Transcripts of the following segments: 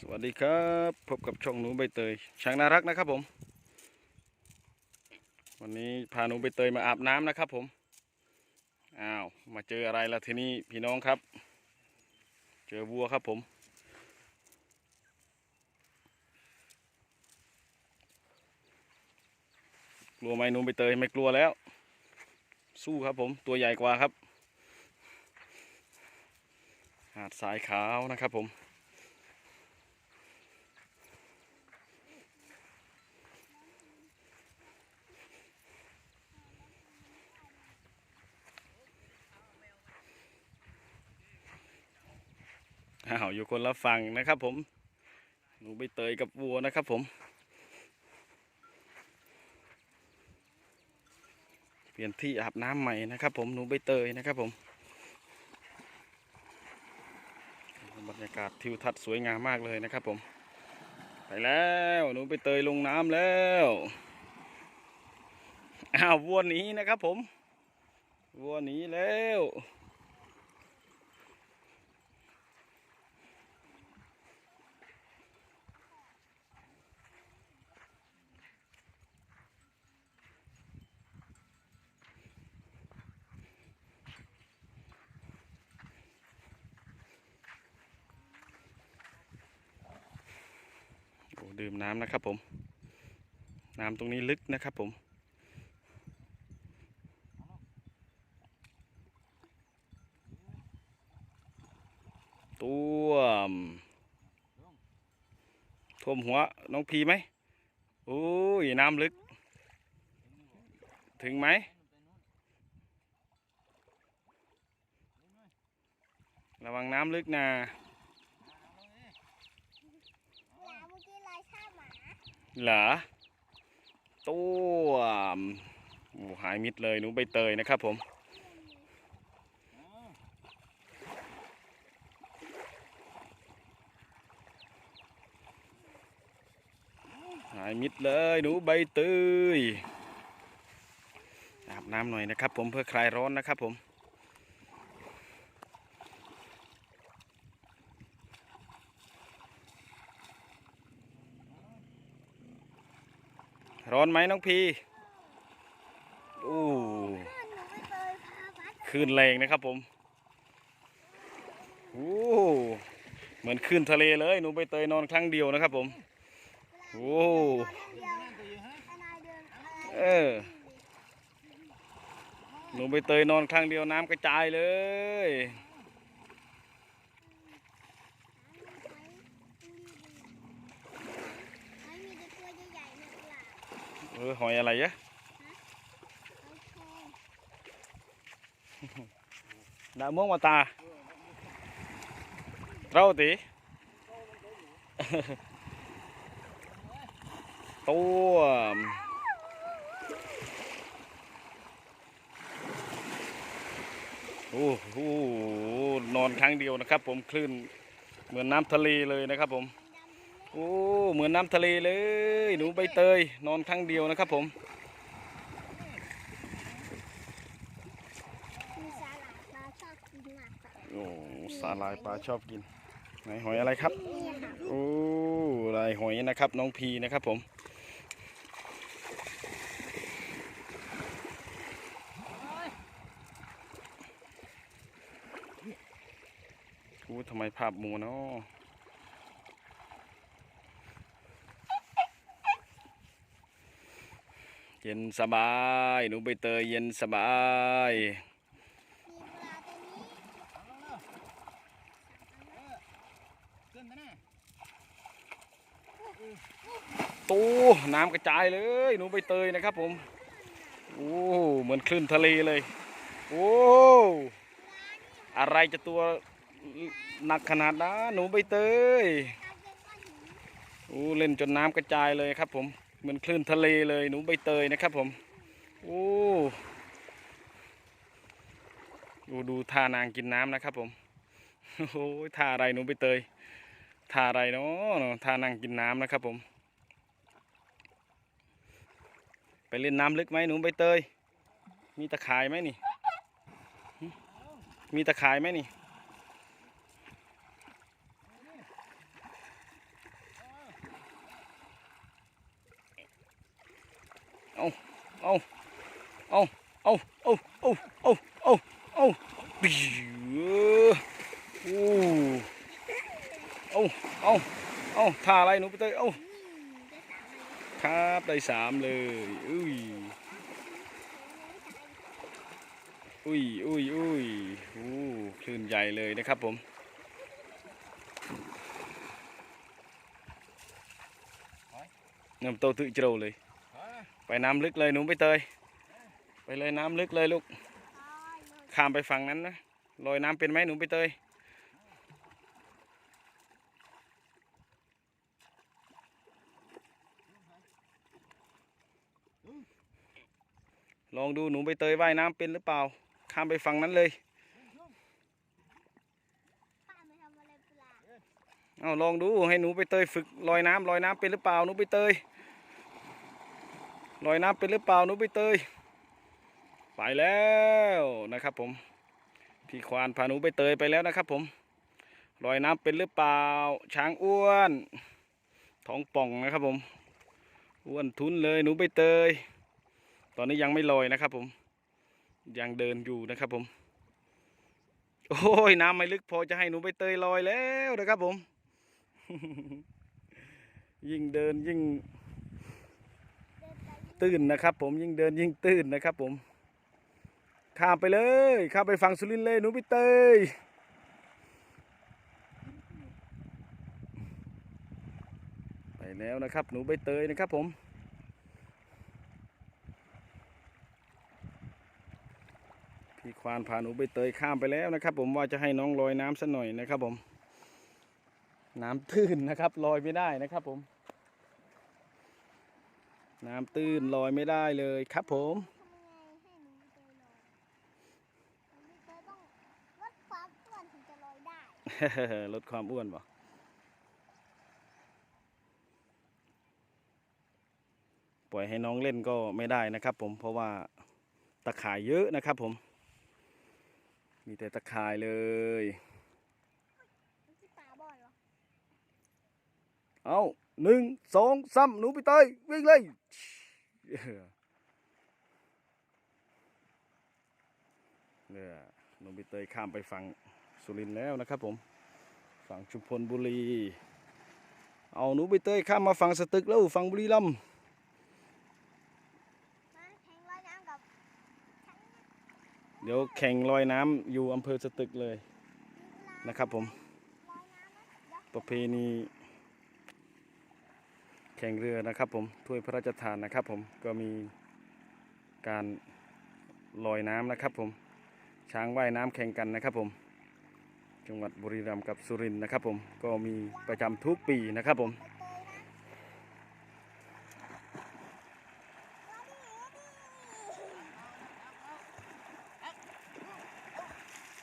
สวัสดีครับ พบกับช่องหนูใบเตยช้างน่ารักนะครับผม วันนี้พาหนูใบเตยมาอาบน้ำนะครับผมอ้าวมาเจออะไรล่ะทีนี้พี่น้องครับ เจอวัวครับผม กลัวไหมหนูใบเตยไม่กลัวแล้ว สู้ครับผมตัวใหญ่กว่าครับ หาดทรายขาวนะครับผม อ้าวอยู่คนละฝั่งนะครับผมหนูใบเตยกับวัวนะครับผม เปลี่ยนที่อาบน้ำใหม่นะครับผมหนูใบเตยนะครับผมบรรยากาศทิวทัศน์สวยงามมากเลยนะครับผม ไปแล้วหนูใบเตยลงน้ำแล้วอ้าววัวหนีนะครับผมวัวหนีแล้ว ดื่มน้ำนะครับผม น้ำตรงนี้ลึกนะครับผมตัวมท่วมหัวน้องพีไหมโอ้ยน้ำลึก ถึงไหมระวังน้ำลึกนะ หมาเมื่อกี้ลายชาหมา เหรอตัวโอ้หายมิดเลยหนูใบเตยนะครับผมหายมิดเลยหนูใบเตยอาบน้ำหน่อยนะครับผมเพื่อคลายร้อนนะครับผม ร้อนไหมน้องพีโอ้คลื่นแรงนะครับผมโอ้เหมือนคลื่นทะเลเลยหนูใบเตยนอนครั้งเดียวนะครับผมโอ้เออหนูใบเตยนอนครั้งเดียวน้ำกระจายเลย ไม่มีแต่ตัวใหญ่ๆนะกล่ะ เออหอยอะไรยะไอ้ทองดาม่วงมาตา เราตีตัวโอ้โหนอนครั้งเดียวนะครับ ผมคลื่นเหมือนน้ำทะเลเลยนะครับผม โอ้เหมือนน้ำทะเลเลย หนูใบเตย นอนครั้งเดียวนะครับผมมีสาหร่ายปลาชอบกินมากกว่าโอ้สาลายปลาชอบกินไหนหอยอะไรครับโอ้ลายหอยนะครับ น้องพีนะครับผมอู้ทำไมภาพหมูเนาะ ย็นสบาย หนูใบเตยเย็นสบาย ตู้น้ำกระจายเลย หนูใบเตยนะครับผม โอ้เหมือนคลื่นทะเลเลย โอ้อะไรจะตัวหนักขนาดนั้นหนูใบเตย โอ้เล่นจนน้ำกระจายเลยครับผม เหมือนคลื่นทะเลเลยหนูใบเตยนะครับผม โอ้ดูดูท่านางกินน้ำนะครับผมโอ้ท่าอะไรหนูใบเตยท่าอะไรเนาะท่านางกินน้ำนะครับผม ไปเล่นน้ำลึกไหมหนูใบเตย มีตะข่ายไหมนี่ มีตะข่ายไหมนี่ เอา เอาเอาเอาเอาเอาเอาเอาปี๊ดโอ้เอาเอาเอาท่าอะไรหนูไปเตยเอาอืมได้สามเลยครับได้สามเลยอุ้ยอุ้ยอุ้ยอุ้ยโอ้คลื่นใหญ่เลยนะครับผมน้ำโต tự trâu เลย ไปน้ำลึกเลยหนูไปเตย ไปเลยน้ำลึกเลยลูก ข้ามไปฝั่งนั้นนะลอยน้ำเป็นไหมหนูไปเตยลองดูหนูไปเตยว่ายน้ำเป็นหรือเปล่า ข้ามไปฝั่งนั้นเลยเอาลองดูให้หนูไปเตยฝึกลอยน้ำลอยน้ำเป็นหรือเปล่าหนูไปเตยลอยน้ำเป็นหรือเปล่าหนูไปเตย ไปแล้วนะครับผม พี่ควานพาหนูไปเตยไปแล้วนะครับผมลอยน้ำเป็นหรือเปล่า ช้างอ้วนท้องป่องนะครับผม อ้วนทุนเลยหนูไปเตย ตอนนี้ยังไม่ลอยนะครับผม ยังเดินอยู่นะครับผม โอ้ยน้ำไม่ลึกพอจะให้หนูไปเตยลอยแล้วนะครับผม ยิ่งเดินยิ่ง ตื้นนะครับผมยิ่งเดินยิ่งตื้นนะครับผม ข้ามไปเลยข้ามไปฝั่งสุรินเลยหนูไปเตยไปแล้วนะครับ หนูใบเตยนะครับผมพี่ควานพาหนูใบเตยข้ามไปแล้วนะครับ ผมว่าจะให้น้องลอยน้ำสักหน่อยนะครับผม น้ำตื้นนะครับลอยไม่ได้นะครับผม น้ำตื้นลอยไม่ได้เลยครับผม ทำยังไงให้หนูเตยลอยหนูเตยต้องลดความอ้วนถึงจะลอยได้ ลดความอ้วนบ่ปล่อยให้น้องเล่นก็ไม่ได้นะครับ ผมเพราะว่าตะข่ายเยอะนะครับผม มีแต่ตะข่ายเลยเอเอาหนึ่งสองสามหนูไปเตยวิ่งเลยเนี่ยหนูไปเตยข้ามไปฝั่ง สุรินทร์แล้วนะครับผม ฝั่งชุมพลบุรี เอาหนูไปเตยข้ามมาฝั่งสตึกแล้วฝั่งบุรีรัมย์มาแข่งลอยน้ำกับฉันเดี๋ยวแข่งลอยน้ำอยู่อำเภอสตึกเลยมีเวลานะครับผมลอยน้ำนะเดี๋ยวประเพณีแข่งเรือนะครับผมถ้วยพระราชทานนะครับผมก็มีการลอยน้ำนะครับผมช้างว่ายน้ำแข่งกันนะครับผม จังหวัดบุรีรัมย์กับสุรินทร์นะครับผมก็มีประจำทุกปีนะครับผม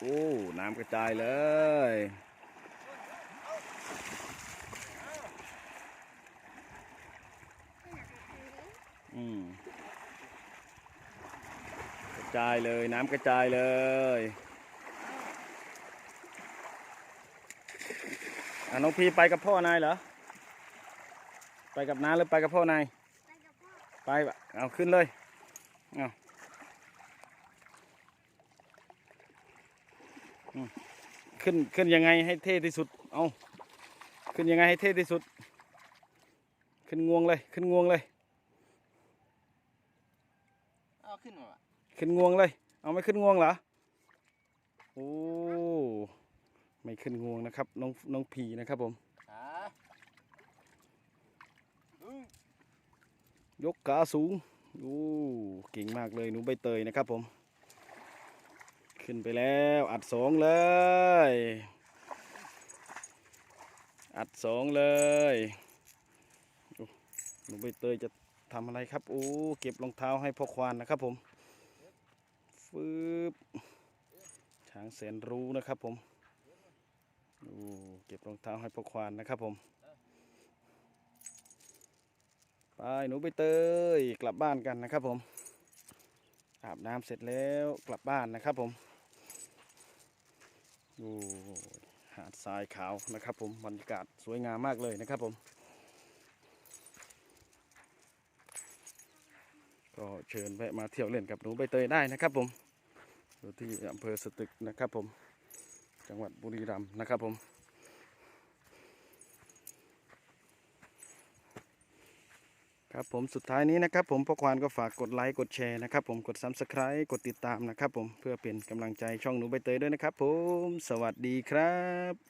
โอ้น้ำกระจายเลยอืมกระจายเลยน้ำกระจายเลย อะน้องพีไปกับพ่อนายเหรอ ไปกับน้าหรือไปกับพ่อนาย ไปกับพ่อไปบะเอาขึ้นเลย เอาอืมขึ้นขึ้นยังไงให้เท่ที่สุด เอาขึ้นยังไงให้เท่ที่สุด ขึ้นงวงเลย ขึ้นงวงเลย เอาขึ้นมาวะขึ้นงวงเลย เอาไม่ขึ้นงวงเหรอ โอ้ ไม่ขึ้นงวงนะครับ น้องน้องพีนะครับผมอ่าอืมยกขาสูงโอ้เก่งมากเลยหนูใบเตยนะครับผม ขึ้นไปแล้วอัดสองเลย อัดสองเลยโอ้หนูใบเตยจะทำอะไรครับโอ้เก็บรองเท้าให้พ่อควานนะครับผมฟืบช้างแสนรู้นะครับผม เก็บรองเท้าให้พ่อควานนะครับผม ไปหนูไปเตยกลับบ้านกันนะครับผม อาบน้ำเสร็จแล้วกลับบ้านนะครับผม ดูหาดทรายขาวนะครับผมบรรยากาศสวยงามมากเลยนะครับผม ก็เชิญแวะมาเที่ยวเล่นกับหนูใบเตยได้นะครับผมอยู่ที่อำเภอสตึกนะครับผม จังหวัดบุรีรัมย์นะครับผม ครับผมสุดท้ายนี้นะครับผมพ่อควานก็ฝากกดไลค์กดแชร์นะครับผมกดซับสไคร b e กดติดตามนะครับผมเพื่อเป็นกำลังใจช่องหนูใบเตยด้วยนะครับผม สวัสดีครับ